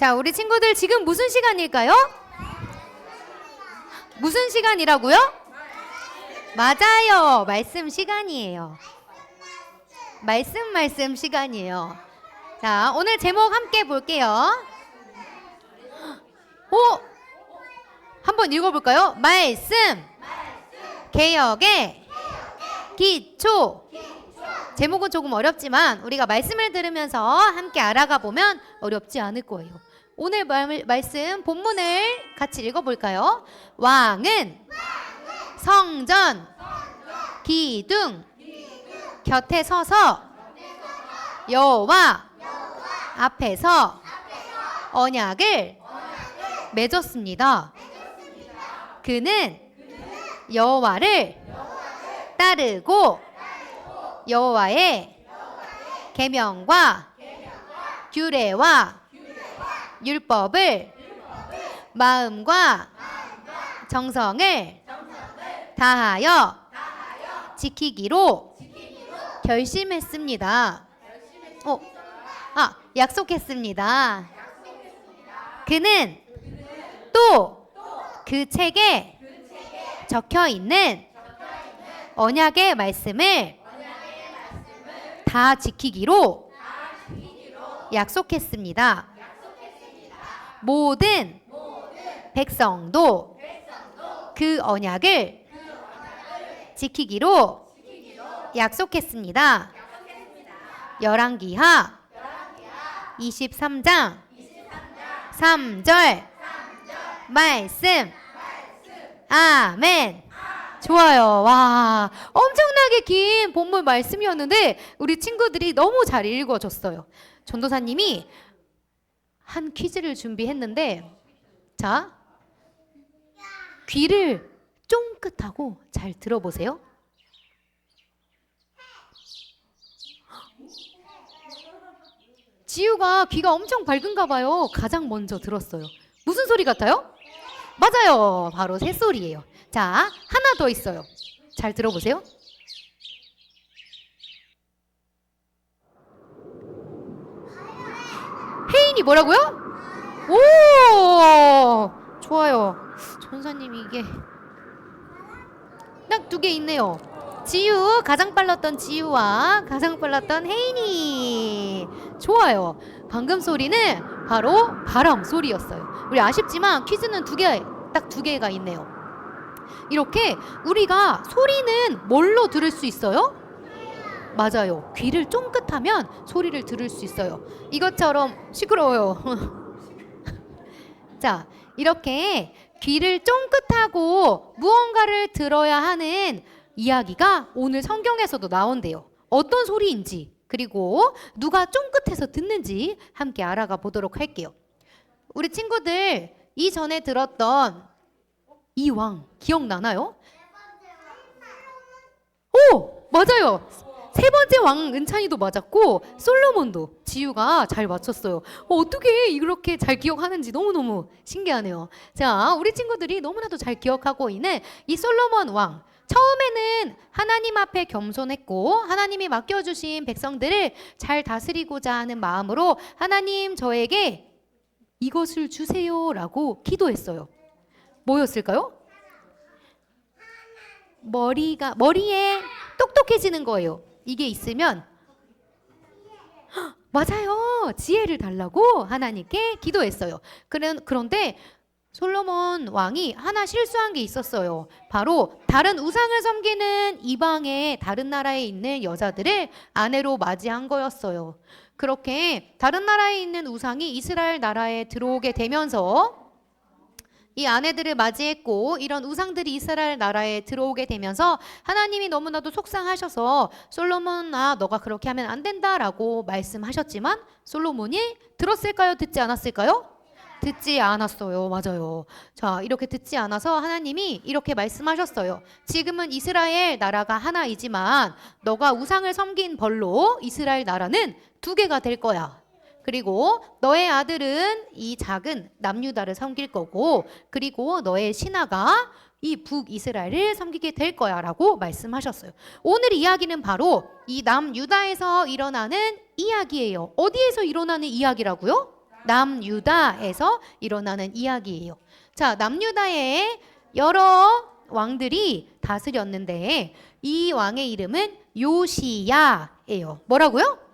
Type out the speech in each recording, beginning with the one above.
자, 우리 친구들 지금 무슨 시간일까요? 무슨 시간이라고요? 맞아요. 말씀 시간이에요. 말씀 말씀 시간이에요. 자, 오늘 제목 함께 볼게요. 오! 한번 읽어 볼까요? 말씀. 개혁의 기초. 제목은 조금 어렵지만 우리가 말씀을 들으면서 함께 알아가 보면 어렵지 않을 거예요. 오늘 말, 말씀 본문을 같이 읽어볼까요? 왕은 성전 기둥 곁에 서서 여호와 앞에서 언약을 맺었습니다. 그는 여호와를 따르고 여호와의 계명과 규례와 율법을 마음과 정성을 다하여 지키기로 결심했습니다. 어, 아, 약속했습니다. 그는 또그 책에 적혀 있는 언약의 말씀을 다 지키기로 약속했습니다. 모든 백성도 그 언약을 지키기로 약속했습니다. 열왕기하 23장 3절 말씀 아멘 좋아요. 와, 엄청나게 긴 본문 말씀이었는데 우리 친구들이 너무 잘 읽어줬어요. 전도사님이 한 퀴즈를 준비했는데 자, 귀를 쫑긋하고 잘 들어보세요. 지우가 귀가 엄청 밝은가 봐요. 가장 먼저 들었어요. 무슨 소리 같아요? 맞아요. 바로 새소리예요. 자, 하나 더 있어요. 잘 들어보세요. 혜인이 뭐라고요? 오! 좋아요. 전사님 이게 딱 두 개 있네요. 지유 가장 빨랐던 지유와 가장 빨랐던 혜인이 좋아요. 방금 소리는 바로 바람 소리였어요. 우리 아쉽지만 퀴즈는 두 개, 딱 두 개가 있네요. 이렇게 우리가 소리는 뭘로 들을 수 있어요? 맞아요. 귀를 쫑긋하면 소리를 들을 수 있어요. 이것처럼 시끄러워요. 자, 이렇게 귀를 쫑긋하고 무언가를 들어야 하는 이야기가 오늘 성경에서도 나온대요. 어떤 소리인지, 그리고 누가 쫑긋해서 듣는지 함께 알아가 보도록 할게요. 우리 친구들 이전에 들었던 이 왕 기억나나요? 오, 맞아요. 세 번째 왕 은찬이도 맞았고 솔로몬도 지유가 잘 맞췄어요. 어, 어떻게 이렇게 잘 기억하는지 너무너무 신기하네요. 자, 우리 친구들이 너무나도 잘 기억하고 있는 이 솔로몬 왕. 처음에는 하나님 앞에 겸손했고 하나님이 맡겨주신 백성들을 잘 다스리고자 하는 마음으로 하나님 저에게 이것을 주세요라고 기도했어요. 뭐였을까요? 머리가 머리에 똑똑해지는 거예요. 이게 있으면 헉, 맞아요. 지혜를 달라고 하나님께 기도했어요. 그런 그런데 솔로몬 왕이 하나 실수한 게 있었어요. 바로 다른 우상을 섬기는 이방의 다른 나라에 있는 여자들을 아내로 맞이한 거였어요. 그렇게 다른 나라에 있는 우상이 이스라엘 나라에 들어오게 되면서 이 아내들을 맞이했고 이런 우상들이 이스라엘 나라에 들어오게 되면서 하나님이 너무나도 속상하셔서 솔로몬 아 너가 그렇게 하면 안 된다라고 말씀하셨지만 솔로몬이 들었을까요? 듣지 않았을까요? 듣지 않았어요. 맞아요. 자, 이렇게 듣지 않아서 하나님이 이렇게 말씀하셨어요. 지금은 이스라엘 나라가 하나이지만 너가 우상을 섬긴 벌로 이스라엘 나라는 두 개가 될 거야. 그리고 너의 아들은 이 작은 남유다를 섬길 거고 그리고 너의 신하가 이 북이스라엘을 섬기게 될 거야 라고 말씀하셨어요. 오늘 이야기는 바로 이 남유다에서 일어나는 이야기예요. 어디에서 일어나는 이야기라고요? 남유다에서 일어나는 이야기예요. 자, 남유다에 여러 왕들이 다스렸는데 이 왕의 이름은 요시야예요. 뭐라고요?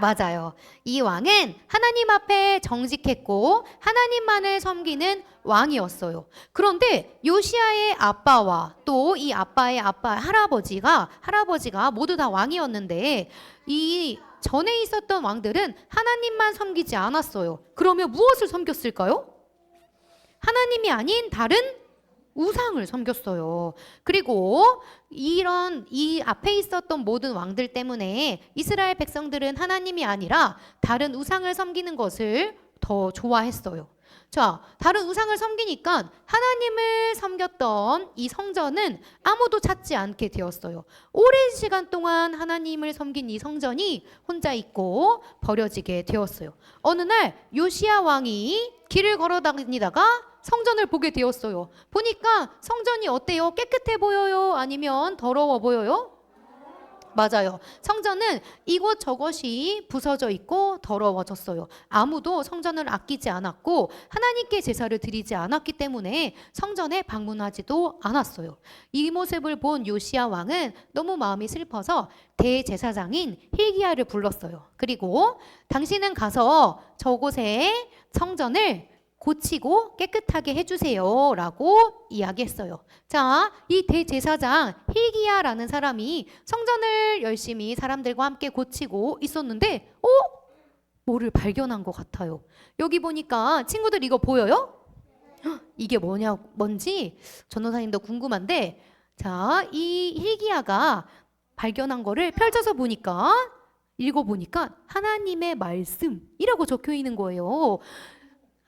맞아요. 이 왕은 하나님 앞에 정직했고 하나님만을 섬기는 왕이었어요. 그런데 요시아의 아빠와 또 이 아빠의 아빠 할아버지가 할아버지가 모두 다 왕이었는데 이 전에 있었던 왕들은 하나님만 섬기지 않았어요. 그러면 무엇을 섬겼을까요? 하나님이 아닌 다른 우상을 섬겼어요. 그리고 이런 이 앞에 있었던 모든 왕들 때문에 이스라엘 백성들은 하나님이 아니라 다른 우상을 섬기는 것을 더 좋아했어요. 자, 다른 우상을 섬기니까 하나님을 섬겼던 이 성전은 아무도 찾지 않게 되었어요. 오랜 시간 동안 하나님을 섬긴 이 성전이 혼자 있고 버려지게 되었어요. 어느 날 요시야 왕이 길을 걸어 다니다가 성전을 보게 되었어요. 보니까 성전이 어때요? 깨끗해 보여요? 아니면 더러워 보여요? 맞아요. 성전은 이곳 저것이 부서져 있고 더러워졌어요. 아무도 성전을 아끼지 않았고 하나님께 제사를 드리지 않았기 때문에 성전에 방문하지도 않았어요. 이 모습을 본 요시야 왕은 너무 마음이 슬퍼서 대제사장인 힐기야를 불렀어요. 그리고 당신은 가서 저곳에 성전을 고치고 깨끗하게 해주세요. 라고 이야기했어요. 자, 이 대제사장 힐기야라는 사람이 성전을 열심히 사람들과 함께 고치고 있었는데, 어? 뭐를 발견한 것 같아요. 여기 보니까 친구들 이거 보여요? 헉, 이게 뭐냐, 뭔지 전도사님도 궁금한데, 자, 이 힐기야가 발견한 거를 펼쳐서 보니까, 읽어보니까 하나님의 말씀이라고 적혀 있는 거예요.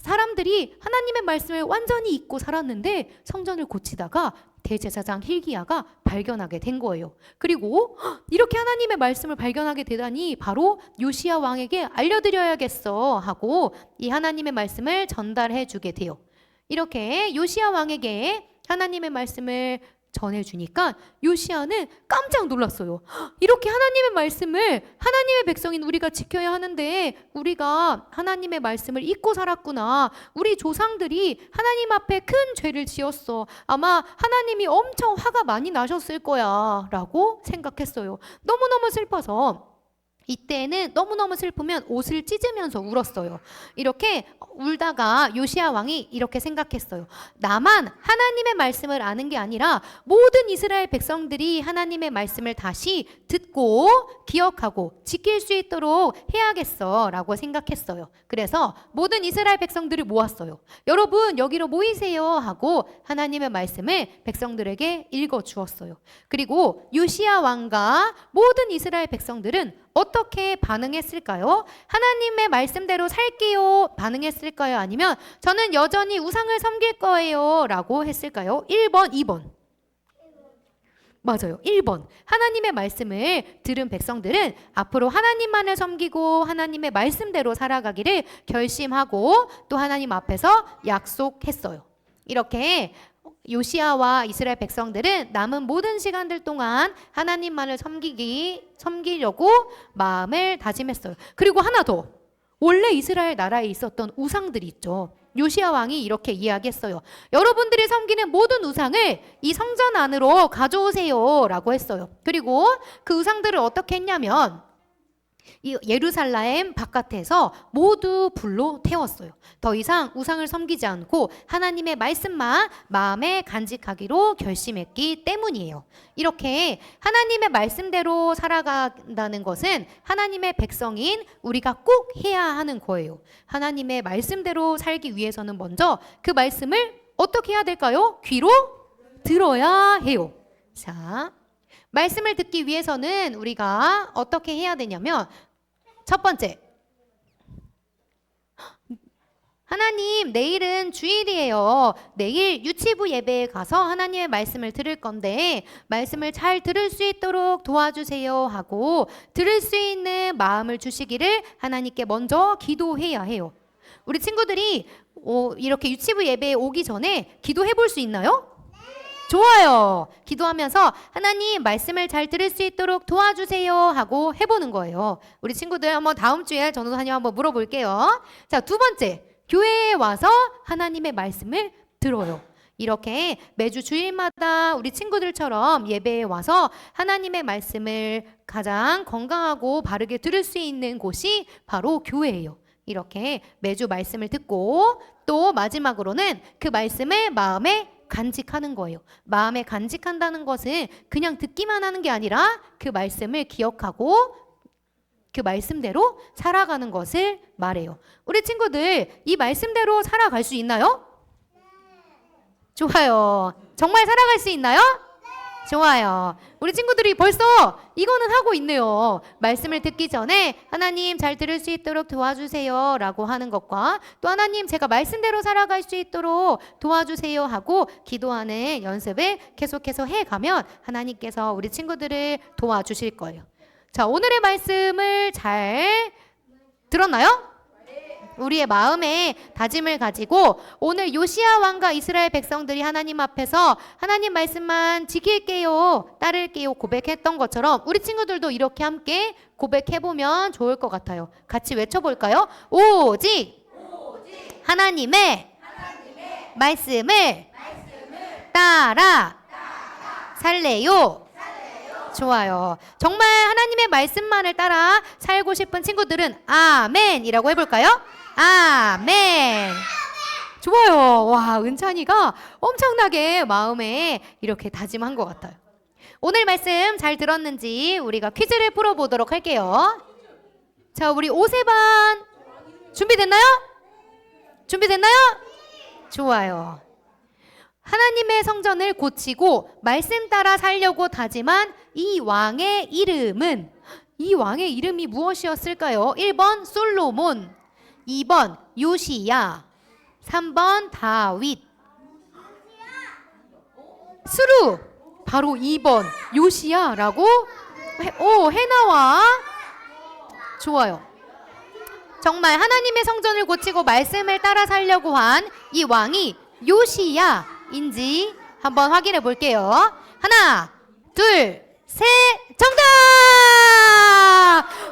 사람들이 하나님의 말씀을 완전히 잊고 살았는데 성전을 고치다가 대제사장 힐기야가 발견하게 된 거예요. 그리고 헉, 이렇게 하나님의 말씀을 발견하게 되다니 바로 요시야 왕에게 알려드려야겠어 하고 이 하나님의 말씀을 전달해 주게 돼요. 이렇게 요시야 왕에게 하나님의 말씀을 전해주니까 요시아는 깜짝 놀랐어요. 헉, 이렇게 하나님의 말씀을 하나님의 백성인 우리가 지켜야 하는데 우리가 하나님의 말씀을 잊고 살았구나. 우리 조상들이 하나님 앞에 큰 죄를 지었어. 아마 하나님이 엄청 화가 많이 나셨을 거야. 라고 생각했어요. 너무너무 슬퍼서 이때는 너무너무 슬프면 옷을 찢으면서 울었어요. 이렇게 울다가 요시아 왕이 이렇게 생각했어요. 나만 하나님의 말씀을 아는 게 아니라 모든 이스라엘 백성들이 하나님의 말씀을 다시 듣고 기억하고 지킬 수 있도록 해야겠어 라고 생각했어요. 그래서 모든 이스라엘 백성들을 모았어요. 여러분 여기로 모이세요 하고 하나님의 말씀을 백성들에게 읽어 주었어요. 그리고 요시아 왕과 모든 이스라엘 백성들은 어떻게 반응했을까요? 하나님의 말씀대로 살게요. 반응했을까요? 아니면 저는 여전히 우상을 섬길 거예요. 라고 했을까요? 1번, 2번. 맞아요. 1번. 하나님의 말씀을 들은 백성들은 앞으로 하나님만을 섬기고 하나님의 말씀대로 살아가기를 결심하고 또 하나님 앞에서 약속했어요. 이렇게 요시아와 이스라엘 백성들은 남은 모든 시간들 동안 하나님만을 섬기기 섬기려고 마음을 다짐했어요. 그리고 하나 더. 원래 이스라엘 나라에 있었던 우상들이 있죠. 요시아 왕이 이렇게 이야기했어요. 여러분들이 섬기는 모든 우상을 이 성전 안으로 가져오세요라고 했어요. 그리고 그 우상들을 어떻게 했냐면 이 예루살렘 바깥에서 모두 불로 태웠어요. 더 이상 우상을 섬기지 않고 하나님의 말씀만 마음에 간직하기로 결심했기 때문이에요. 이렇게 하나님의 말씀대로 살아간다는 것은 하나님의 백성인 우리가 꼭 해야 하는 거예요. 하나님의 말씀대로 살기 위해서는 먼저 그 말씀을 어떻게 해야 될까요? 귀로 들어야 해요. 자, 말씀을 듣기 위해서는 우리가 어떻게 해야 되냐면 첫 번째 하나님 내일은 주일이에요. 내일 유치부 예배에 가서 하나님의 말씀을 들을 건데 말씀을 잘 들을 수 있도록 도와주세요 하고 들을 수 있는 마음을 주시기를 하나님께 먼저 기도해야 해요. 우리 친구들이 어, 이렇게 유치부 예배에 오기 전에 기도해 볼 수 있나요? 좋아요. 기도하면서 하나님 말씀을 잘 들을 수 있도록 도와주세요 하고 해보는 거예요. 우리 친구들 한번 다음 주에 전도사님 한번 물어볼게요. 자, 두 번째. 교회에 와서 하나님의 말씀을 들어요. 이렇게 매주 주일마다 우리 친구들처럼 예배에 와서 하나님의 말씀을 가장 건강하고 바르게 들을 수 있는 곳이 바로 교회예요. 이렇게 매주 말씀을 듣고 또 마지막으로는 그 말씀을 마음에 간직하는 거예요. 마음에 간직한다는 것은 그냥 듣기만 하는 게 아니라 그 말씀을 기억하고 그 말씀대로 살아가는 것을 말해요. 우리 친구들 이 말씀대로 살아갈 수 있나요? 좋아요. 정말 살아갈 수 있나요? 좋아요. 우리 친구들이 벌써 이거는 하고 있네요. 말씀을 듣기 전에 하나님 잘 들을 수 있도록 도와주세요 라고 하는 것과 또 하나님 제가 말씀대로 살아갈 수 있도록 도와주세요 하고 기도하는 연습을 계속해서 해가면 하나님께서 우리 친구들을 도와주실 거예요. 자, 오늘의 말씀을 잘 들었나요? 우리의 마음에 다짐을 가지고 오늘 요시아 왕과 이스라엘 백성들이 하나님 앞에서 하나님 말씀만 지킬게요, 따를게요 고백했던 것처럼 우리 친구들도 이렇게 함께 고백해보면 좋을 것 같아요. 같이 외쳐볼까요? 오직, 하나님의, 말씀을, 따라, 살래요. 좋아요. 정말 하나님의 말씀만을 따라 살고 싶은 친구들은 아멘이라고 해볼까요? 아멘. 좋아요. 와, 은찬이가 엄청나게 마음에 이렇게 다짐한 것 같아요. 오늘 말씀 잘 들었는지 우리가 퀴즈를 풀어보도록 할게요. 자, 우리 오세반 준비됐나요? 준비됐나요? 좋아요. 하나님의 성전을 고치고 말씀 따라 살려고 다짐한 이 왕의 이름은 이 왕의 이름이 무엇이었을까요? 1번 솔로몬, 2번 요시야, 3번 다윗. 스루 바로 2번 요시야라고 해, 오 해나와 좋아요. 정말 하나님의 성전을 고치고 말씀을 따라 살려고 한 이 왕이 요시야인지 한번 확인해 볼게요. 하나, 둘, 셋, 정답!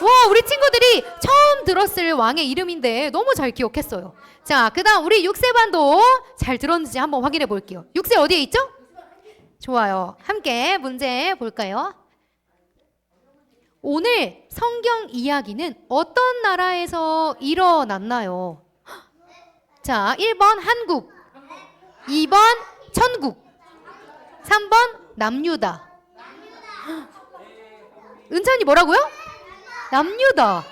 와, 우리 친구들이 처음 들었을 왕의 이름인데 너무 잘 기억했어요. 자, 그 다음 우리 6세반도 잘 들었는지 한번 확인해 볼게요. 6세 어디에 있죠? 좋아요. 함께 문제 볼까요? 오늘 성경 이야기는 어떤 나라에서 일어났나요? 자, 1번 한국, 2번 천국, 3번 남유다. 은찬이 뭐라고요? 남유다.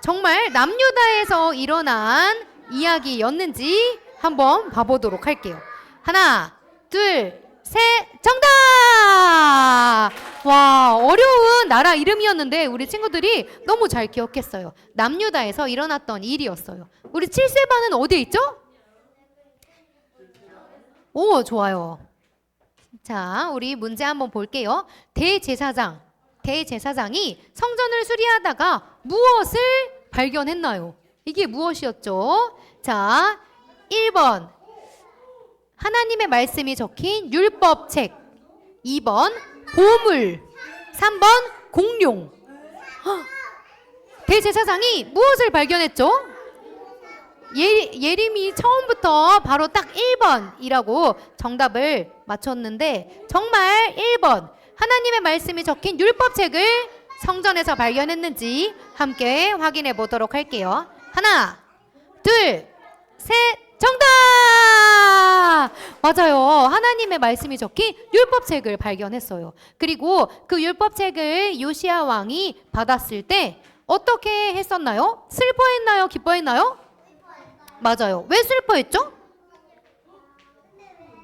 정말 남유다에서 일어난 이야기였는지 한번 봐보도록 할게요. 하나, 둘, 셋, 정답! 와, 어려운 나라 이름이었는데 우리 친구들이 너무 잘 기억했어요. 남유다에서 일어났던 일이었어요. 우리 7세반은 어디에 있죠? 오, 좋아요. 자, 우리 문제 한번 볼게요. 대제사장, 대제사장이 성전을 수리하다가 무엇을 발견했나요? 이게 무엇이었죠? 자, 1번. 하나님의 말씀이 적힌 율법책. 2번. 보물. 3번. 공룡. 헉! 대제사장이 무엇을 발견했죠? 예, 예림이 처음부터 바로 딱 1번이라고 정답을 맞췄는데 정말 1번 하나님의 말씀이 적힌 율법책을 성전에서 발견했는지 함께 확인해 보도록 할게요. 하나, 둘, 셋, 정답! 맞아요. 하나님의 말씀이 적힌 율법책을 발견했어요. 그리고 그 율법책을 요시아 왕이 받았을 때 어떻게 했었나요? 슬퍼했나요? 기뻐했나요? 맞아요. 왜 슬퍼했죠?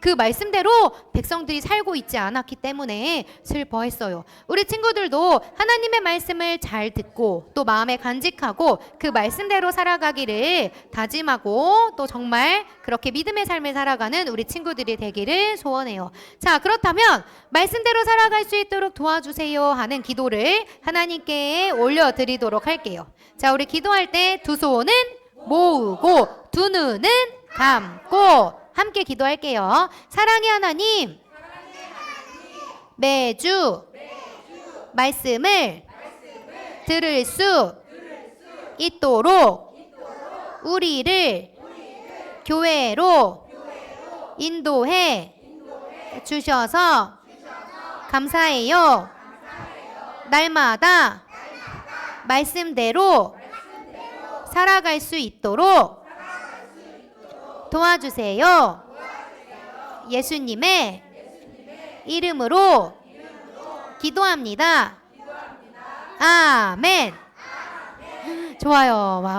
그 말씀대로 백성들이 살고 있지 않았기 때문에 슬퍼했어요. 우리 친구들도 하나님의 말씀을 잘 듣고 또 마음에 간직하고 그 말씀대로 살아가기를 다짐하고 또 정말 그렇게 믿음의 삶을 살아가는 우리 친구들이 되기를 소원해요. 자, 그렇다면 말씀대로 살아갈 수 있도록 도와주세요 하는 기도를 하나님께 올려드리도록 할게요. 자, 우리 기도할 때두 손은 모으고 두 눈은 감고 함께 기도할게요. 사랑의 하나님, 매주 말씀을 들을 수 있도록 우리를 교회로 인도해 주셔서 감사해요. 날마다 말씀대로 살아갈 수 있도록 도와주세요. 예수님의 이름으로 기도합니다. 아멘. 좋아요. 와.